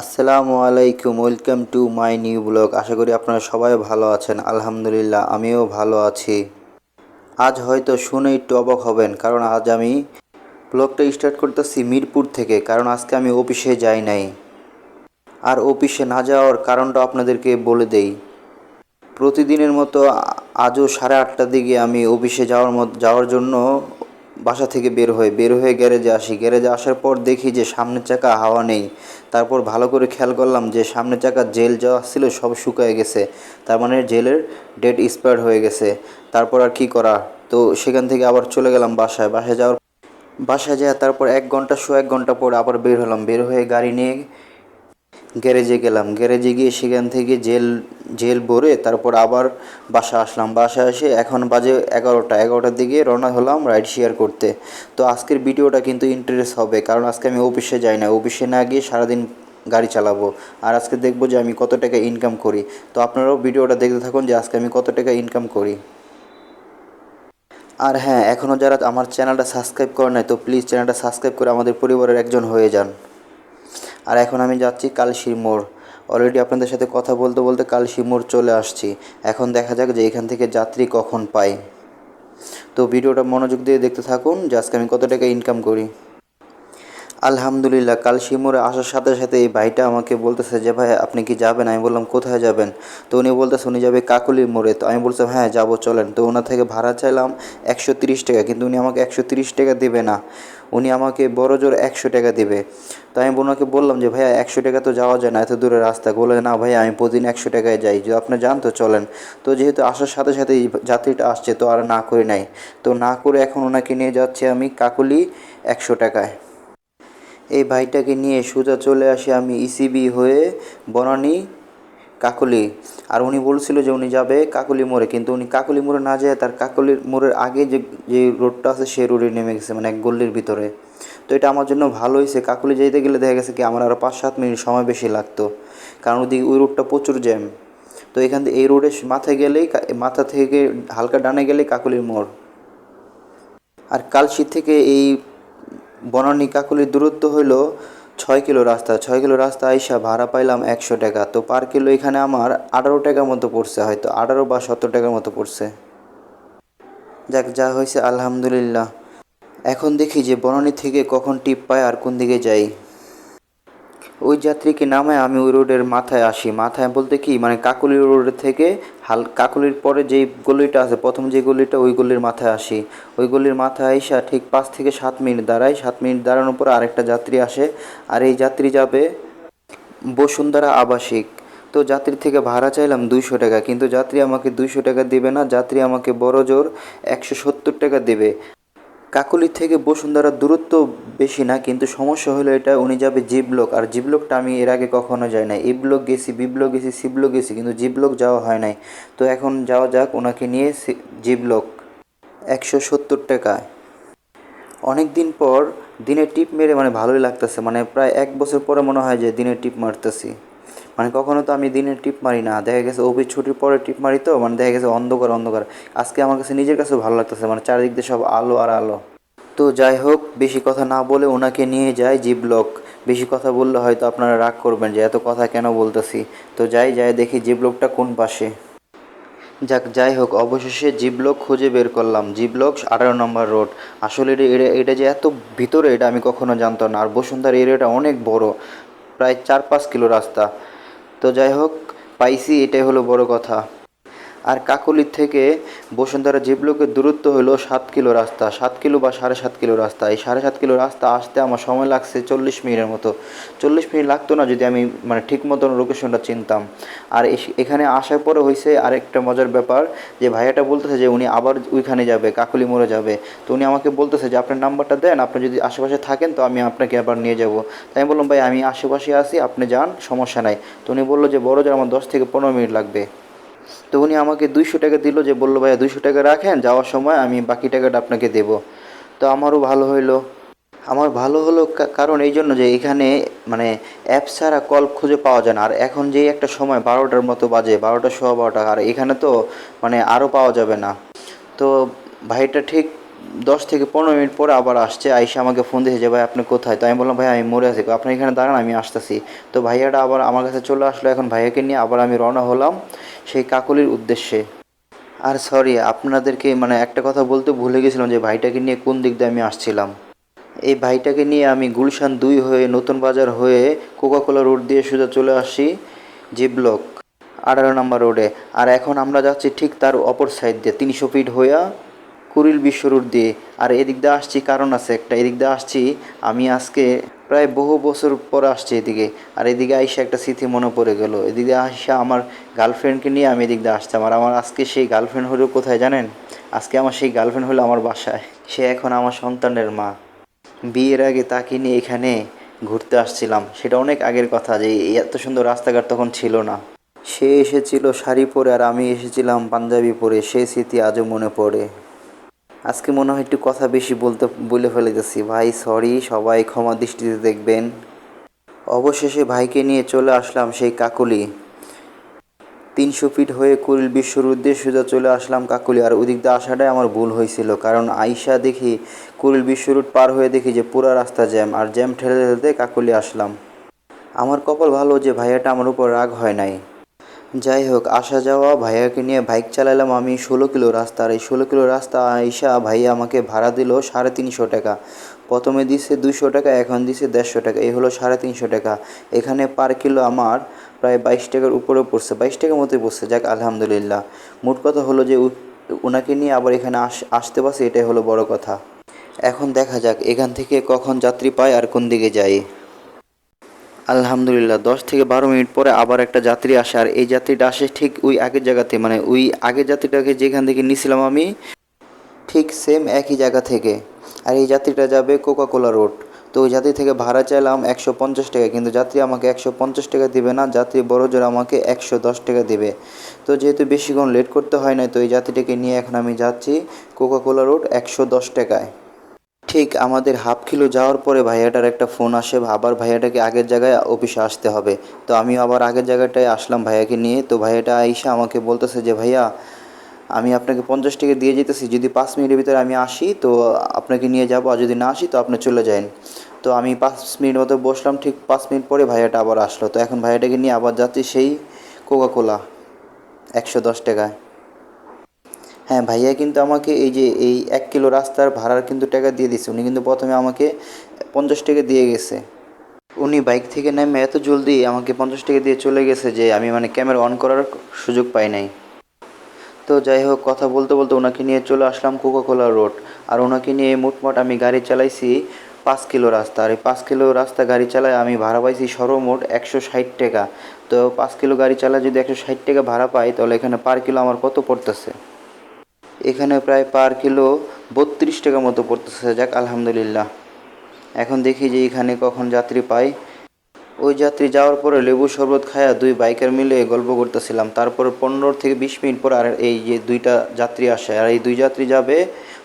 আসসালামু আলাইকুম, welcome to my new blog. আশা করি আপনারা সবাই ভালো আছেন। আলহামদুলিল্লাহ, আমিও ভালো আছি। আজ হয়তো শুনে একটু অবাক হবেন, কারণ আজ আমি ব্লগটা স্টার্ট করতেছি মিরপুর থেকে, কারণ আজকে আমি অফিসে যাই নাই। আর অফিসে না যাওয়ার কারণটা আপনাদেরকে বলে দেই। প্রতিদিনের মতো আজও সাড়ে আটটার দিকে আমি অফিসে যাওয়ার মত, যাওয়ার জন্য বাসা থেকে বের হই বের হয়ে গ্যারেজে আসি। গ্যারেজে আসার পর দেখি যে সামনের চাকা, হাওয়া নেই। তারপর ভালো করে খেয়াল করলাম যে সামনের চাকা জেল যাওয়া ছিল, সব শুকায় গেছে। তার মানে জেলের ডেট এক্সপায়ার হয়ে গেছে। তারপর আর কি করা? তো সেখান থেকে আবার চলে গেলাম বাসায়। বাসায় যাওয়ার বাসায় যায় তারপর এক ঘণ্টা শো, এক ঘণ্টা পর আবার বের হলাম। বের হয়ে গাড়ি নিয়ে গ্যারেজে গেলাম। গ্যারেজে গিয়ে সেখান থেকে জেল জেল ভরে তারপর আবার বাসা আসলাম। বাসা এসে এখন বাজে এগারোটা। এগারোটার দিকে রওনা হলাম রাইড শেয়ার করতে। তো আজকের ভিডিওটা কিন্তু ইন্টারেস্ট হবে, কারণ আজকে আমি অফিসে যাই না। অফিসে না গিয়ে সারাদিন গাড়ি চালাবো। আর আজকে দেখব যে আমি কত টাকা ইনকাম করি। তো আপনারাও ভিডিওটা দেখতে থাকুন যে আজকে আমি কত টাকা ইনকাম করি। আর হ্যাঁ এখনও যারা আমার চ্যানেলটা সাবস্ক্রাইব করে নাই, তো প্লিজ চ্যানেলটা সাবস্ক্রাইব করে আমাদের পরিবারের একজন হয়ে যান। আর এখন আমি যাচ্ছি কালশির মোড়। অলরেডি আপনাদের সাথে কথা বলতে বলতে কালশির মোড় চলে আসছি। এখন দেখা যাক যে এখান থেকে যাত্রী কখন পাই তো ভিডিওটা মনোযোগ দিয়ে দেখতে থাকুন, যে আজকে আমি কত টাকা ইনকাম করি। আলহামদুলিল্লাহ, কাল শিমুরে আসার সাথে সাথে এই ভাইটা আমাকে বলতেছে যে, ভাই, আপনি কি যাবেন? আমি বললাম, কোথায় যাবেন? তো উনি বলতেছে, উনি যাবে কাকুলির মোড়ে। তো আমি বলছিলাম হ্যাঁ যাব, চলেন। তো ওনার থেকে ভাড়া চাইলাম একশো তিরিশ টাকা, কিন্তু উনি আমাকে একশো তিরিশ টাকা দেবে না। উনি আমাকে বড় জোর একশো টাকা দেবে। তো আমি ওনাকে বললাম যে, ভাইয়া, একশো টাকা তো যাওয়া যায় না, এত দূরে রাস্তা। বলে না ভাইয়া, আমি প্রতিদিন একশো টাকায় যাই। যদি আপনি যান তো চলেন। তো যেহেতু আসার সাথে সাথে এই যাত্রীটা আসছে, তো আর না করে নাই। তো না করে এখন ওনাকে নিয়ে যাচ্ছি আমি কাকুলি একশো টাকায়। এই ভাইটাকে নিয়ে সোজা চলে আসি আমি ইসিবি হয়ে বনানী কাকলি। আর উনি বলছিল যে উনি যাবে কাকলি মোড়ে, কিন্তু উনি কাকলি মোড়ে না যায় তার কাকলির মোড়ের আগে যে যে রোডটা আছে সেই রোডে নেমে গেছে মানে এক গল্লির ভিতরে। তো এটা আমার জন্য ভালো হয়েছে। কাকলি যেতে গেলে দেখা গেছে কি আমার আরও পাঁচ সাত মিনিট সময় বেশি লাগতো। কারণ ওদিকে ওই রোডটা প্রচুর জ্যাম। তো এখান থেকে এই রোডে মাথায় গেলেই মাথা থেকে হালকা ডানে গেলেই কাকলির মোড়। আর কালশি থেকে এই বনানী কাকুলির দূরত্ব হইল ছয় কিলো রাস্তা। ছয় কিলো রাস্তা আইসা ভাড়া পাইলাম একশো টাকা। তো পার কিলো এখানে আমার আঠারো টাকার মতো পড়ছে হয়তো। আঠারো বা সত্তর টাকার মতো পড়ছে। যাক, যা হয়েছে আলহামদুলিল্লাহ। এখন দেখি যে বনানী থেকে কখন টিপ পায় আর কোন দিকে যাই। ওই যাত্রীকে নামায় আমি ওই রোডের মাথায় আসি। মাথায় বলতে কি মানে কাকলি রোড থেকে হাল, কাকলির পরে যেই গলিটা আছে, প্রথম যে গলিটা, ওই গলির মাথায় আসি। ওই গলির মাথায় আইসা ঠিক পাঁচ থেকে সাত মিনিট দাঁড়াই। সাত মিনিট দাঁড়ানোর পর আরেকটা যাত্রী আসে। আর এই যাত্রী যাবে বসুন্ধরা আবাসিক। তো যাত্রী থেকে ভাড়া চাইলাম দুইশো টাকা, কিন্তু যাত্রী আমাকে দুইশো টাকা দেবে না। যাত্রী আমাকে বড় জোর একশো সত্তর টাকা দেবে। কাকলি থেকে বসুন্ধরার দূরত্ব বেশি না, কিন্তু সমস্যা হলো এটা, উনি যাবে জি ব্লক আর জি ব্লকটা আমি এর আগে কখনো যাই না এ ব্লক গেছি, বি ব্লক গেছি, সি ব্লক গেছি, কিন্তু জি ব্লক যাওয়া হয় নাই। তো এখন যাওয়া যাক ওনাকে নিয়ে সি- জি ব্লক একশো সত্তর টাকায় অনেক দিন পর দিনে টিপ মেরে মানে ভালোই লাগতেছে মানে প্রায় এক বছর পরে মনে হয় যে দিনে টিপ মারতেছি। মানে কখনো তো আমি দিনে টিপ মারি না। দেখা গেছে অফিস ছুটির পরে টিপ মারি তো মানে দেখা গেছে অন্ধকার অন্ধকার। আজকে আমার কাছে নিজের কাছে ভালো লাগতেছে মানে চারিদিক দিয়ে সব আলো আর আলো। তো যাই হোক, বেশি কথা না বলে ওনাকে নিয়ে যাই জি ব্লক বেশি কথা বললে হয়তো আপনারা রাগ করবেন যে এত কথা কেন বলতেছি। তো যাই যাই দেখি জি ব্লকটা কোন পাশে। যাক, যাই হোক, অবশেষে জি ব্লক খুঁজে বের করলাম। জি ব্লক আঠারো নম্বর রোড। আসলে এটা এটা যে এত ভিতরে, এটা আমি কখনো জানতাম না। আর বসুন্ধার এরিয়াটা অনেক বড়, প্রায় চার পাঁচ কিলো রাস্তা। তো যাই হোক পাইসি এটাই হলো বড় কথা। আর কাকলির থেকে বসুন্ধরা জি দূরত্ব হলো সাত কিলো রাস্তা। সাত কিলো বা সাড়ে সাত কিলো রাস্তা। এই সাড়ে সাত কিলো রাস্তা আসতে আমার সময় লাগছে চল্লিশ মিনিটের মতো। চল্লিশ মিনিট লাগতো না যদি আমি মানে ঠিক মতন লোকেশনটা চিনতাম। আর এখানে আসার পরে হয়েছে আরেকটা মজার ব্যাপার যে ভাইয়াটা বলতেছে যে উনি আবার ওইখানে যাবে, কাকলি মোড়ে যাবে। তো উনি আমাকে বলতেছে যে আপনার নাম্বারটা দেন, আপনি যদি আশেপাশে থাকেন তো আমি আপনাকে আবার নিয়ে যাব। তাই আমি বললাম, ভাই, আমি আশেপাশে আছি, আপনি যান, সমস্যা নাই। তো উনি বলল যে, বড় যার আমার দশ থেকে পনেরো মিনিট লাগবে। তো উনি আমাকে দুইশো টাকা দিল যে, বলল, ভাইয়া, দুইশো টাকা রাখেন, যাওয়ার সময় আমি বাকি টাকাটা আপনাকে দেব। তো আমারও ভালো হইল। আমার ভালো হলো কারণ এই জন্য যে, এখানে মানে অ্যাপ ছাড়া কল খুঁজে পাওয়া যায় না। আর এখন যেই একটা সময় বারোটার মতো বাজে, বারোটা সোয়া বারোটা, আর এখানে তো মানে আরও পাওয়া যাবে না। তো ভাইটা ঠিক দশ থেকে পনেরো মিনিট পরে আবার আসছে, আইসা আমাকে ফোন দিয়েছে যে, ভাই, আপনি কোথায়? তো আমি বললাম, ভাই, আমি মরে আছি। আপনি এখানে দাঁড়ান, আমি আসতেছি। তো ভাইয়াটা আবার আমার কাছে চলে আসলো। এখন ভাইয়াকে নিয়ে আবার আমি রওনা হলাম সেই কাকলির উদ্দেশ্যে। আর সরি আপনাদেরকে মানে একটা কথা বলতে ভুলে গেছিলাম যে, ভাইটাকে নিয়ে কোন দিক দিয়ে আমি আসছিলাম। এই ভাইটাকে নিয়ে আমি গুলশান দুই হয়ে নতুন বাজার হয়ে কোকাকোলা রোড দিয়ে সোজা চলে আসি জি ব্লক আঠারো নম্বর রোডে আর এখন আমরা যাচ্ছি ঠিক তার অপর সাইড দিয়ে, তিনশো ফিট হইয়া কুড়িল বিশ্ব দিয়ে। আর এদিক দিয়ে আসছি কারণ আছে একটা। এদিক দিয়ে আসছি, আমি আজকে প্রায় বহু বছর পর আসছি এদিকে। আর এদিকে আইসা একটা স্মৃতি মনে পড়ে গেল। এদিকে আইসা আমার গার্লফ্রেন্ডকে নিয়ে আমি এদিক দিয়ে আসতাম। আর আমার আজকে সেই গার্লফ্রেন্ড হলো কোথায় জানেন? আজকে আমার সেই গার্লফ্রেন্ড হলো আমার বাসায়। সে এখন আমার সন্তানের মা। বিয়ের আগে তাকে নিয়ে এখানে ঘুরতে আসছিলাম। সেটা অনেক আগের কথা যে এত সুন্দর রাস্তাঘাট তখন ছিল না। সে এসেছিল শাড়ি পরে আর আমি এসেছিলাম পাঞ্জাবি পরে। সে স্মৃতি আজও মনে পড়ে। আজকে মনে হয় একটু কথা বেশি বলতে, বলে ফেলেতেছি ভাই সরি সবাই ক্ষমা দৃষ্টিতে দেখবেন। অবশেষে ভাইকে নিয়ে চলে আসলাম সেই কাকুলি। তিনশো ফিট হয়ে কুড়িল বিশ্বর উদ্দেশ্যে সোজা চলে আসলাম কাকুলি, আর ওদিক দিয়ে আসাটাই আমার ভুল হয়েছিল। কারণ আইসা দেখি কুড়িল বিশ্ব রুট পার হয়ে দেখি যে পুরা রাস্তা জ্যাম, আর জ্যাম ঠেলে ঠেলতে কাকুলি আসলাম। আমার কপাল ভালো যে ভাইয়াটা আমার উপর রাগ হয় নাই। যাই হোক আসা যাওয়া, ভাইয়াকে নিয়ে বাইক চালালাম আমি ষোলো কিলো রাস্তা। আর এই ষোলো কিলো রাস্তা আইসা ভাইয়া আমাকে ভাড়া দিল সাড়ে তিনশো টাকা। প্রথমে দিছে দুশো টাকা, এখন দিছে দেড়শো টাকা। এই হলো সাড়ে তিনশো টাকা। এখানে পার কিলো আমার প্রায় বাইশ টাকার উপরে পড়ছে। বাইশ টাকার মতোই পড়ছে, যাক, আলহামদুলিল্লাহ। মোট কথা হলো যে ওনাকে নিয়ে আবার এখানে আস আসতে পারছি, এটাই হলো বড় কথা। এখন দেখা যাক, এখান থেকে কখন যাত্রী পায় আর কোন দিকে যায়। আলহামদুলিল্লাহ, দশ থেকে বারো মিনিট পরে আবার একটা যাত্রী আসে। আর এই যাত্রীটা আসে ঠিক ওই আগের জায়গাতে মানে ওই আগের যাত্রীটাকে যেখান থেকে নিয়েছিলাম আমি, ঠিক সেম একই জায়গা থেকে। আর এই যাত্রীটা যাবে কোকাকোলা রোড তো ওই যাত্রী থেকে ভাড়া চাইলাম একশো পঞ্চাশ টাকা, কিন্তু যাত্রী আমাকে একশো পঞ্চাশ টাকা দিবে না, যাত্রী বড় জোর আমাকে একশো দশ টাকা দিবে। তো যেহেতু বেশিক্ষণ লেট করতে হয় না তো এই যাত্রীটাকে নিয়ে এখন আমি যাচ্ছি কোকাকোলা রোড একশো দশ টাকায়। ঠিক আমাদের হাফ কিলো যাওয়ার পরে ভাইয়াটার একটা ফোন আসে, আবার ভাইয়াটাকে আগের জায়গায় অফিসে আসতে হবে। তো আমি আবার আগের জায়গাটায় আসলাম ভাইয়াকে নিয়ে। তো ভাইয়াটা আইসা আমাকে বলতেছে যে, ভাইয়া, আমি আপনাকে পঞ্চাশ টাকা দিয়ে যেতেছি, যদি পাঁচ মিনিটের ভিতরে আমি আসি, তো আপনাকে নিয়ে যাব, আর যদি না আসি, তো আপনি চলে যান তো আমি পাঁচ মিনিট মতো বসলাম, ঠিক পাঁচ মিনিট পরে ভাইয়াটা আবার আসলো। তো এখন ভাইয়াটাকে নিয়ে আবার যাচ্ছি সেই কোকাকোলা একশো দশ টাকায়। হ্যাঁ ভাইয়া কিন্তু আমাকে এই যে এই এক কিলো রাস্তার ভাড়ার কিন্তু টাকা দিয়ে দিচ্ছে উনি কিন্তু প্রথমে আমাকে পঞ্চাশ টাকা দিয়ে গেছে। উনি বাইক থেকে নেমে এত জলদি আমাকে পঞ্চাশ টাকা দিয়ে চলে গেছে যে আমি মানে ক্যামেরা অন করার সুযোগ পাই নাই। তো যাই হোক, কথা বলতে বলতে ওনাকে নিয়ে চলে আসলাম কোকাকোলা রোড আর ওনাকে নিয়ে মোটমাট আমি গাড়ি চালাইছি পাঁচ কিলো রাস্তা। আর এই পাঁচ কিলো রাস্তা গাড়ি চালায় আমি ভাড়া পাইছি সর্বমোট একশো ষাট টাকা। তো পাঁচ কিলো গাড়ি চালায় যদি একশো ষাট টাকা ভাড়া পাই, তাহলে এখানে পার কিলো আমার কত পড়তেছে? এখানে প্রায় পার কিলো বত্রিশ টাকা মতো পড়তেছে, যাক আলহামদুলিল্লাহ। এখন দেখি যে এখানে কখন যাত্রী পাই। ওই যাত্রী যাওয়ার পরে লেবু শরবত খায়া দুই বাইকার মিলে গল্প করতেছিলাম। তারপর পনেরো থেকে বিশ মিনিট পর আর এই যে দুইটা যাত্রী আসে। আর এই দুই যাত্রী যাবে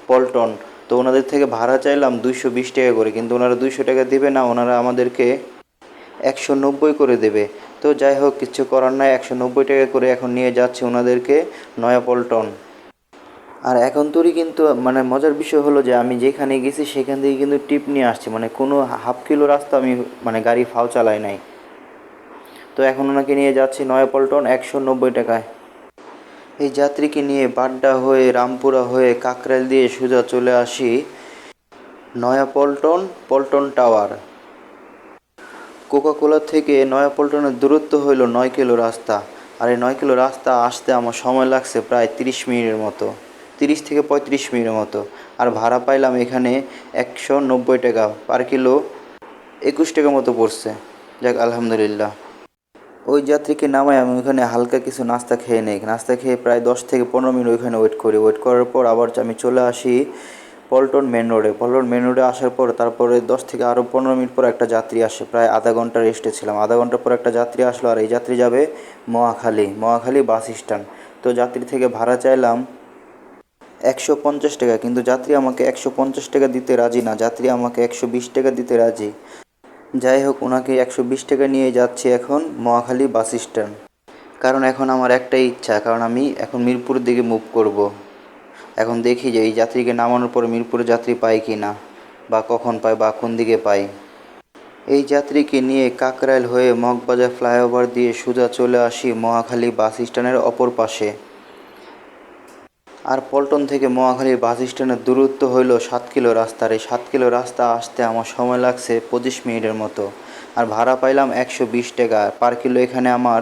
পল্টন। তো ওনাদের থেকে ভাড়া চাইলাম দুইশো বিশ টাকা করে, কিন্তু ওনারা দুইশো টাকা দেবে না, ওনারা আমাদেরকে একশো নব্বই করে দেবে। তো যাই হোক, কিছু করার নাই, একশো নব্বই টাকা করে এখন নিয়ে যাচ্ছে ওনাদেরকে নয়া পল্টন। আর এখন তোরই কিন্তু মানে মজার বিষয় হলো যে আমি যেখানে গেছি সেখান থেকে কিন্তু টিপ নিয়ে আসছি। মানে কোনো হাফ কিলো রাস্তা আমি মানে গাড়ি ফাও চালাই নাই। তো এখন ওনাকে নিয়ে যাচ্ছি নয়াপল্টন একশো নব্বই টাকায়। এই যাত্রীকে নিয়ে বাড্ডা হয়ে, রামপুরা হয়ে, কাকরাইল দিয়ে সোজা চলে আসি Nayapaltan Paltan Paltan tower. Coca Cola থেকে নয়াপল্টনের দূরত্ব হইল নয় কিলো রাস্তা। আর এই নয় কিলো রাস্তা আসতে আমার সময় লাগছে প্রায় তিরিশ মিনিটের মতো। তিরিশ থেকে পঁয়ত্রিশ মিনিটের মতো। আর ভাড়া পাইলাম এখানে একশো নব্বই টাকা। পার কিলো একুশ টাকা মতো পড়ছে। যাক, আলহামদুলিল্লাহ। ওই যাত্রীকে নামাই আমি ওখানে হালকা কিছু নাস্তা খেয়ে নেই। নাস্তা খেয়ে প্রায় দশ থেকে পনেরো মিনিট ওইখানে ওয়েট করি। ওয়েট করার পর আবার আমি চলে আসি পল্টন মেন রোডে পল্টন মেন রোডে আসার পর তারপরে দশ থেকে আরও পনেরো মিনিট পর একটা যাত্রী আসে। প্রায় আধা ঘণ্টা রেস্টে ছিলাম। আধা ঘণ্টা পর একটা যাত্রী আসলো। আর এই যাত্রী যাবে মহাখালী। মহাখালী বাস স্ট্যান্ড তো যাত্রী থেকে ভাড়া চাইলাম একশো পঞ্চাশ টাকা, কিন্তু যাত্রী আমাকে একশো পঞ্চাশ টাকা দিতে রাজি না, যাত্রী আমাকে একশো বিশ টাকা দিতে রাজি। যাই হোক, ওনাকে একশো বিশ টাকা নিয়ে যাচ্ছি এখন মহাখালী বাস স্ট্যান্ড। কারণ এখন আমার একটাই ইচ্ছা, কারণ আমি এখন মিরপুরের দিকে মুভ করব। এখন দেখি যে এই যাত্রীকে নামানোর পরে মিরপুরে যাত্রী পাই কি না, বা কখন পাই বা কোন দিকে পাই এই যাত্রীকে নিয়ে কাকরাইল হয়ে মগবাজার ফ্লাইওভার দিয়ে সোজা চলে আসি মহাখালী বাস স্ট্যান্ডের অপর পাশে। আর পল্টন থেকে মহাখালী বাস স্ট্যান্ডের দূরত্ব হইল সাত কিলো রাস্তার এই সাত কিলো রাস্তা আসতে আমার সময় লাগছে পঁচিশ মিনিটের মতো। আর ভাড়া পাইলাম একশো বিশ টাকা। পার কিলো এখানে আমার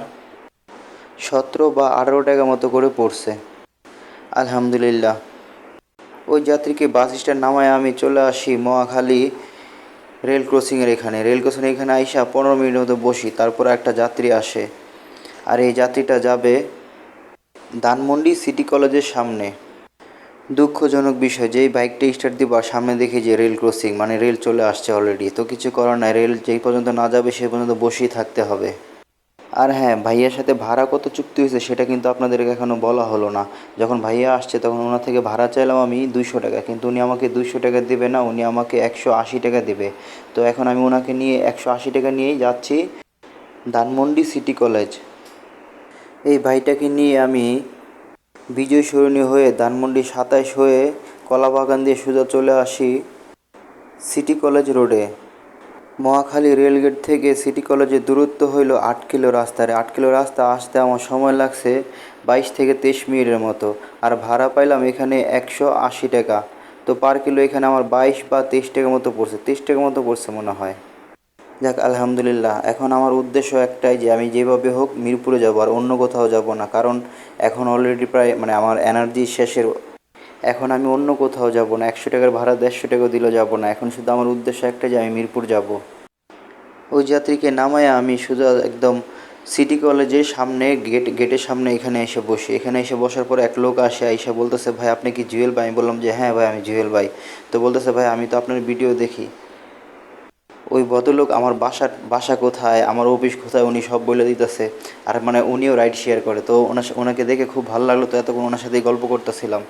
সতেরো বা আঠারো টাকা মতো করে পড়ছে। আলহামদুলিল্লাহ। ওই যাত্রীকে বাস স্ট্যান্ড নামায় আমি চলে আসি মহাখালী রেল ক্রসিংয়ের এখানে। রেল ক্রসিং এখানে আইসা পনেরো মিনিটের মতো বসি। তারপর একটা যাত্রী আসে। আর এই যাত্রীটা যাবে ধানমন্ডি সিটি কলেজের সামনে। দুঃখজনক বিষয় যেই বাইকটা স্টার্ট দিব সামনে দেখি যে রেল ক্রসিং মানে রেল চলে আসছে অলরেডি তো কিছু করার নাই, রেল যেই পর্যন্ত না যাবে সেই পর্যন্ত বসেই থাকতে হবে। আর হ্যাঁ ভাইয়ার সাথে ভাড়া কত চুক্তি হয়েছে সেটা কিন্তু আপনাদেরকে এখনও বলা হলো না। যখন ভাইয়া আসছে তখন ওনার থেকে ভাড়া চাইলাম আমি দুইশো টাকা, কিন্তু উনি আমাকে দুইশো টাকা দেবে না, উনি আমাকে একশো আশি টাকা দেবে। তো এখন আমি ওনাকে নিয়ে একশো আশি টাকা নিয়েই যাচ্ছি ধানমন্ডি সিটি কলেজ। এই ভাইটাকে নিয়ে আমি বিজয় সরণী হয়ে ধানমন্ডি সাতাইশ হয়ে কলাবাগান দিয়ে সোজা চলে আসি সিটি কলেজ রোডে। মহাখালী রেলগেট থেকে সিটি কলেজের দূরত্ব হইল আট কিলো রাস্তার। আট কিলো রাস্তা আসতে আমার সময় লাগছে বাইশ থেকে তেইশ মিনিটের মতো। আর ভাড়া পাইলাম এখানে একশো আশি টাকা। তো পার কিলো এখানে আমার বাইশ বা তেইশ টাকা মতো পড়ছে। তেইশ টাকা মতো পড়ছে মনে হয়। যাক, আলহামদুলিল্লাহ। এখন আমার উদ্দেশ্য একটাই যে আমি যেভাবে হোক মিরপুরে যাব আর অন্য কোথাও যাব না। কারণ এখন অলরেডি প্রায় মানে আমার এনার্জি শেষের, এখন আমি অন্য কোথাও যাব না। একশো টাকার ভাড়া দেড়শো টাকা দিলেও যাব না। এখন শুধু আমার উদ্দেশ্য একটাই যে আমি মিরপুর যাব। ওই যাত্রীকে নামায় আমি শুধু একদম সিটি কলেজের সামনে গেট গেটের সামনে এখানে এসে বসি। এখানে এসে বসার পর এক লোক আসে এসে বলতেছে, ভাই, আপনি কি জুয়েল ভাই? আমি বললাম যে হ্যাঁ ভাই, আমি জুয়েল ভাই। তো বলতেছে, ভাই, আমি তো আপনার ভিডিও দেখি। ওই ভদ্রলোক আমার বাসা বাসা কোথায়, আমার অফিস কোথায় উনি সব বলে দিতেছে। আর মানে উনিও রাইড শেয়ার করে। তো ওনার ওনাকে দেখে খুব ভালো লাগল, তো এতক্ষণ ওনার সাথেই গল্প করতেছিলাম।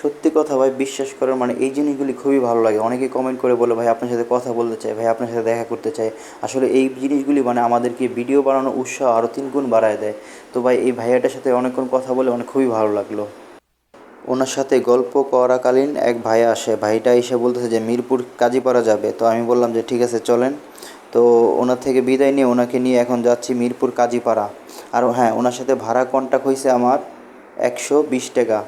সত্যি কথা ভাই, বিশ্বাস করার মানে এই জিনিসগুলি খুবই ভালো লাগে। অনেকে কমেন্ট করে বলে, ভাই, আপনার সাথে কথা বলতে চাই, ভাই, আপনার সাথে দেখা করতে চাই। আসলে এই জিনিসগুলি মানে আমাদেরকে ভিডিও বানানোর উৎসাহ আরও তিন গুণ বাড়ায় দেয়। তো ভাই, এই ভাইয়াটার সাথে অনেকক্ষণ কথা বলে অনেক খুবই ভালো লাগল। ওনার সাথে গল্প করাকালীন এক ভাই আসে। ভাইটা এসে বলতেছে যে, মিরপুর কাজীপাড়া যাবে। তো আমি বললাম যে, ঠিক আছে, চলেন। তো ওনার থেকে বিদায় নিয়ে ওনাকে নিয়ে এখন যাচ্ছি মিরপুর কাজীপাড়া। আর হ্যাঁ ওনার সাথে ভাড়া কন্ট্যাক্ট হয়েছে আমার একশো বিশ টাকা।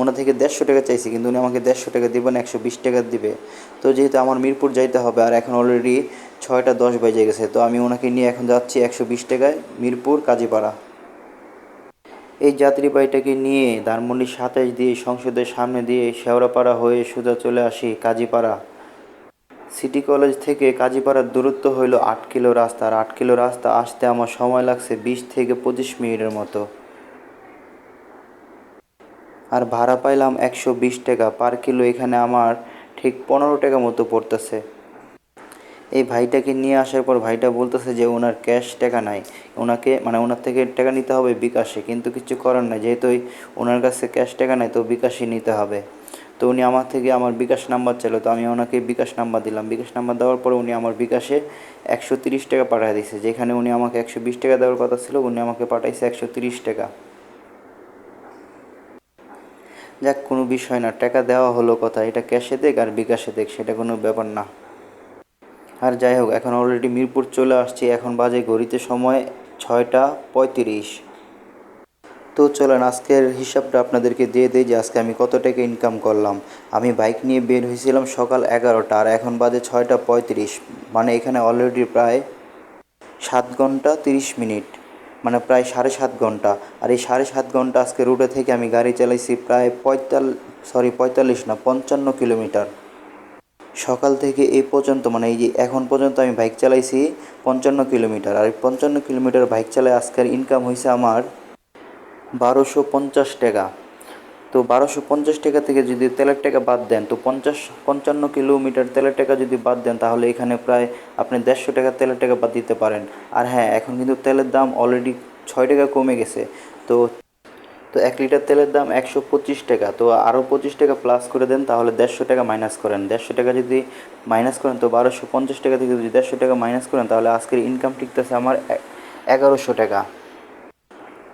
ওনার থেকে দেড়শো টাকা চাইছি, কিন্তু উনি আমাকে দেড়শো টাকা দিবেন, একশো বিশ টাকা দিবে। তো যেহেতু আমার মিরপুর যাইতে হবে, আর এখন অলরেডি ছয়টা দশ বেজে গেছে, তো আমি ওনাকে নিয়ে এখন যাচ্ছি একশো বিশ টাকায় মিরপুর কাজীপাড়া। এই যাত্রীবাহীটাকে নিয়ে ধানমন্ডি সাতাশ দিয়ে সংসদের সামনে দিয়ে শেওড়াপাড়া হয়ে সোজা চলে আসি কাজীপাড়া। সিটি কলেজ থেকে কাজীপাড়ার দূরত্ব হইল আট কিলো রাস্তা আর আট কিলো রাস্তা আসতে আমার সময় লাগছে বিশ থেকে পঁচিশ মিনিটের মতো। আর ভাড়া পাইলাম একশো বিশ টাকা। পার কিলো এখানে আমার ঠিক পনেরো টাকা মতো পড়তেছে। এই ভাইটাকে নিয়ে আসার পর ভাইটা বলতেছে যে ওনার ক্যাশ টাকা নাই। ওনাকে মানে ওনার থেকে টাকা নিতে হবে বিকাশে, কিন্তু কিছু করার নাই। যেহেতু ওনার কাছে ক্যাশ টাকা নাই, তো বিকাশই নিতে হবে। তো উনি আমার থেকে আমার বিকাশ নাম্বার চাইলো, তো আমি ওনাকে বিকাশ নাম্বার দিলাম। বিকাশ নাম্বার দেওয়ার পরে উনি আমার বিকাশে একশো তিরিশ টাকা পাঠিয়ে দিয়েছে যেখানে উনি আমাকে একশো বিশ টাকা দেওয়ার কথা ছিল, উনি আমাকে পাঠাইছে একশো তিরিশ টাকা। যাক, কোনো বিষয় না। টাকা দেওয়া হলো কথা। এটা ক্যাশে দেখ আর বিকাশে দেখ, সেটা কোনো ব্যাপার না। আর যাই হোক, এখন অলরেডি মিরপুর চলে আসছি, এখন বাজে ঘড়িতে সময় ছয়টা পঁয়ত্রিশ। তো চলেন, আজকের হিসাবটা আপনাদেরকে দিয়ে দিই যে আজকে আমি কত টাকা ইনকাম করলাম। আমি বাইক নিয়ে বের হয়েছিলাম সকাল এগারোটা আর এখন বাজে ছয়টা পঁয়ত্রিশ। মানে এখানে অলরেডি প্রায় সাত ঘণ্টা তিরিশ মিনিট। মানে প্রায় সাড়ে সাত ঘণ্টা। আর এই সাড়ে সাত ঘণ্টা আজকে রুটে থেকে আমি গাড়ি চালাইছি প্রায় পঁয়তাল সরি পঁয়তাল্লিশ না, পঞ্চান্ন কিলোমিটার। সকাল থেকে এই পর্যন্ত মানে এই যে এখন পর্যন্ত আমি বাইক চালাইছি পঞ্চান্ন কিলোমিটার। আর পঞ্চান্ন কিলোমিটার বাইক চালায় আজকের ইনকাম হয়েছে আমার বারোশো পঞ্চাশ টাকা। তো বারোশো পঞ্চাশ টাকা থেকে যদি তেলের টাকা বাদ দেন, তো পঞ্চাশ, পঞ্চান্ন কিলোমিটার তেলের টাকা যদি বাদ দেন, তাহলে এখানে প্রায় আপনি দেড়শো টাকা তেলের টাকা বাদ দিতে পারেন। আর হ্যাঁ এখন কিন্তু তেলের দাম অলরেডি ছয় টাকা কমে গেছে। তো তো এক লিটার তেলের দাম একশো পঁচিশ টাকা। তো আরও পঁচিশ টাকা প্লাস করে দেন, তাহলে দেড়শো টাকা মাইনাস করেন। দেড়শো টাকা যদি মাইনাস করেন, তো বারোশো পঞ্চাশ টাকা থেকে যদি দেড়শো টাকা মাইনাস করেন, তাহলে আজকের ইনকাম টিকতেছে আমার এগারোশো টাকা।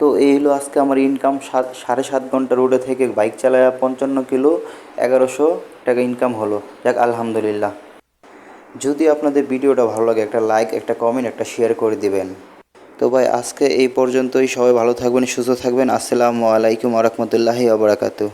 তো এই হলো আজকে আমার ইনকাম সাড়ে সাত ঘণ্টা রোডে থেকে বাইক চালায় পঞ্চান্ন কিলো, এগারোশো টাকা ইনকাম হলো। যাক, আলহামদুলিল্লাহ। যদি আপনাদের ভিডিওটা ভালো লাগে, একটা লাইক একটা কমেন্ট একটা শেয়ার করে দিবেন। তো ভাই আজকে এই পর্যন্তই। সবাই ভালো থাকবেন সুস্থ থাকবেন। আসসালামু আলাইকুম আরহামতুল্লাহি আবরাকাতু